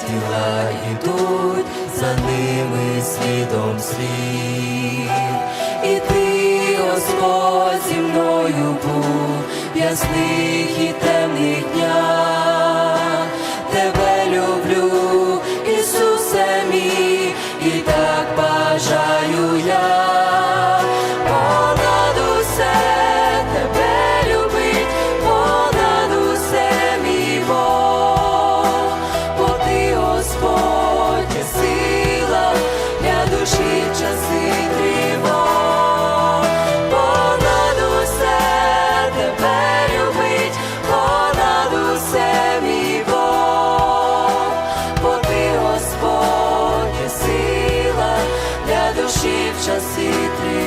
тіла йдуть, за ними слідом слід. І ти, Господь, зі мною був, ясних і rocha se.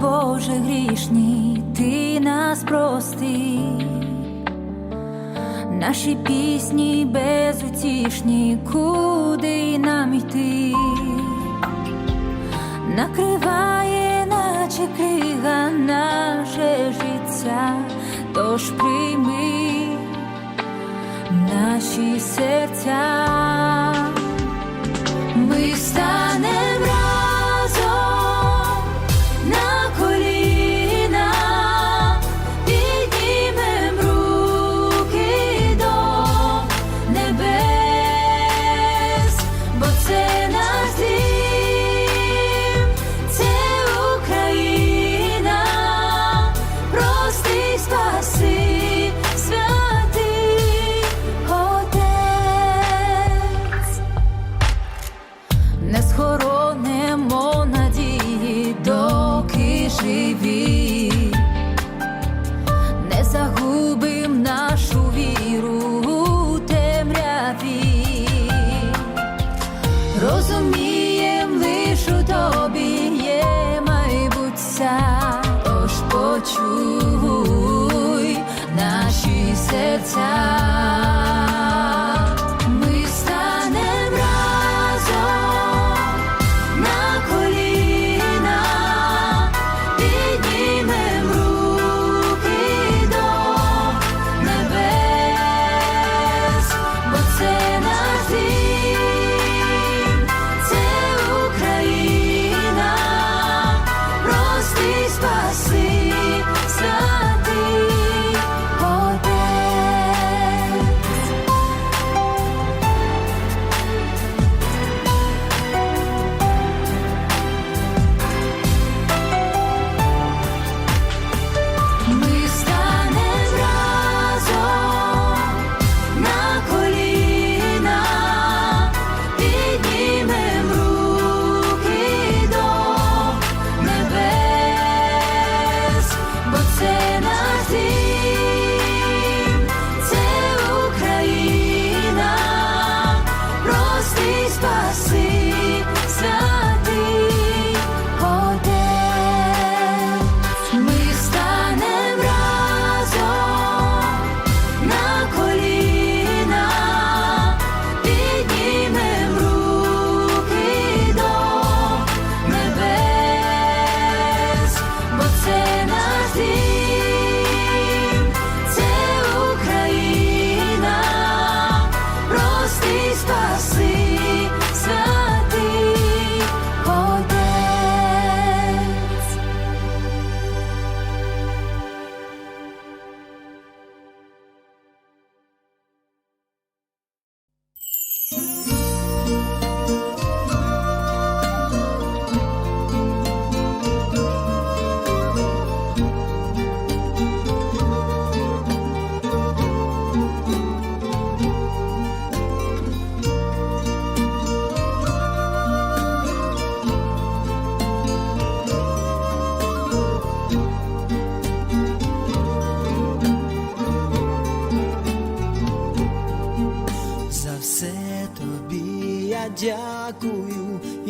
Боже грішні, ти нас прости. Наші пісні безутішні, куди нам йти, накриває, наче крига наше життя, тож прийми наші серця. Ми станем тобі є майбуття, тож почуй наші серця.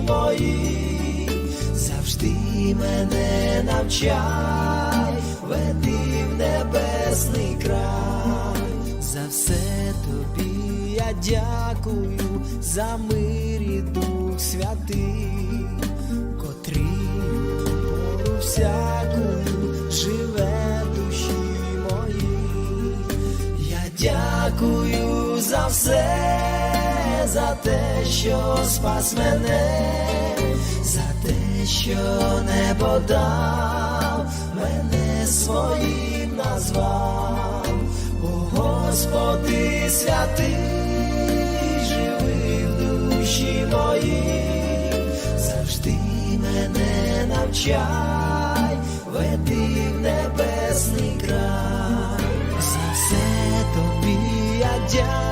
моїй, завжди мене навчай, веди в небесний край, за все тобі я дякую, за мир і дух святий, котрий пору всякую живе в душі моїй. Я дякую за все, за те, що спас мене, за те, що небо дав, мене своїм назвав. О Господи святий, живи в душі моїй, завжди мене навчай, веди в небесний край. За все тобі я дякую,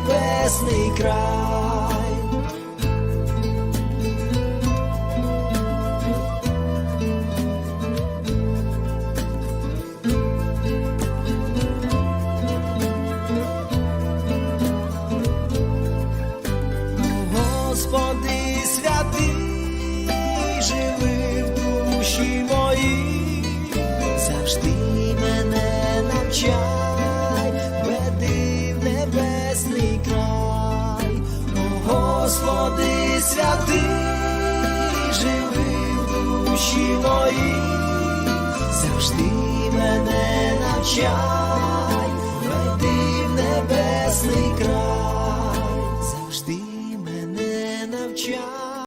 небесний край. Господи святий, живи в душі моїй, завжди мене навчай, Господи святий, живи в душі моїй, завжди мене навчай, веди в небесний край.